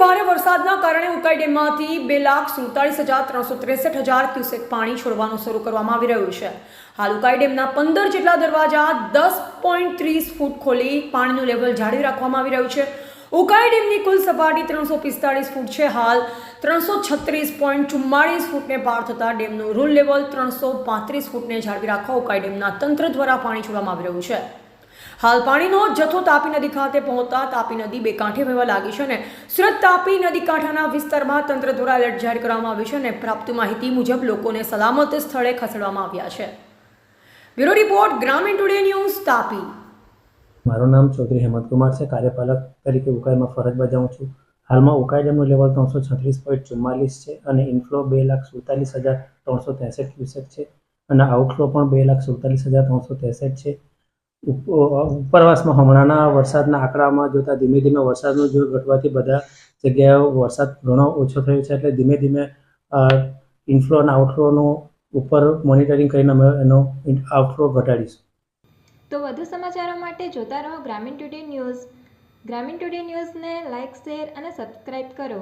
ભારે વરસાદના કારણે ઉકાઈ ડેમમાંથી બે લાખ સુડતાલીસ હજાર ત્રણસો ત્રેસઠ હજાર ક્યુસેક પાણી છોડવાનું શરૂ કરવામાં આવી રહ્યું છે. હાલ ઉકાઈ ડેમના પંદર જેટલા દરવાજા દસ પોઈન્ટ ત્રીસ ફૂટ ખોલી પાણીનું લેવલ જાળવી રાખવામાં આવી રહ્યું છે. ઉકાઈ ડેમની કુલ સપાટી ત્રણસો પિસ્તાળીસ ફૂટ છે. હાલ ત્રણસો છત્રીસ પોઈન્ટ ચુમ્માળીસ ફૂટને પાર થતાં ડેમનું રૂલ લેવલ ત્રણસો પાંત્રીસ ફૂટને જાળવી રાખવા ઉકાઈ ડેમના તંત્ર દ્વારા પાણી છોડવામાં આવી રહ્યું છે. હાલ પાણીનો જથ્થો તાપી નદી ખાતે પહોંચતા તાપી નદી બે કાંઠે વહેવા લાગી છે અને સુરત તાપી નદી કાંઠાના વિસ્તારમાં તંત્ર દ્વારા એલર્ટ જાહેર કરવામાં આવ્યું છે અને પ્રાપ્ત માહિતી મુજબ લોકોને સલામત સ્થળે ખસેડવામાં આવ્યા છે. Bureau report, Gramin today news, Tapi. મારું નામ ચૌધરી હેમંતકુમાર છે, કાર્યપાલક તરીકે ઉકાઈમાં ફરજ બજાવું છું. હાલમાં ઉકાઈ ડેમનું લેવલ ત્રણસો છત્રીસ પોઈન્ટ ચુમ્માલીસ છે અને ઇનફ્લો બે લાખ સુડતાલીસ હજાર ત્રણસો ત્રેસઠ ક્યુસેક છે અને આઉટફ્લો પણ બે લાખ સુડતાલીસ હજાર ત્રણસો ત્રેસઠ છે. ઉપરવાસમાં હમણાંના વરસાદના આંકડામાં જોતા ધીમે ધીમે વરસાદનું જો ઘટવાથી બધા જગ્યાએ વરસાદ ઘણો ઓછો થયો છે એટલે ધીમે ધીમે ઇન્ફ્લો અને આઉટફ્લોનું ઉપર મોનિટરિંગ કરીને અમે એનો આઉટફ્લો ઘટાડીશું. તો વધુ સમાચારો માટે જોતા રહો Gramin today news. Gramin today ન્યૂઝને લાઇક શેર અને સબસ્ક્રાઇબ કરો.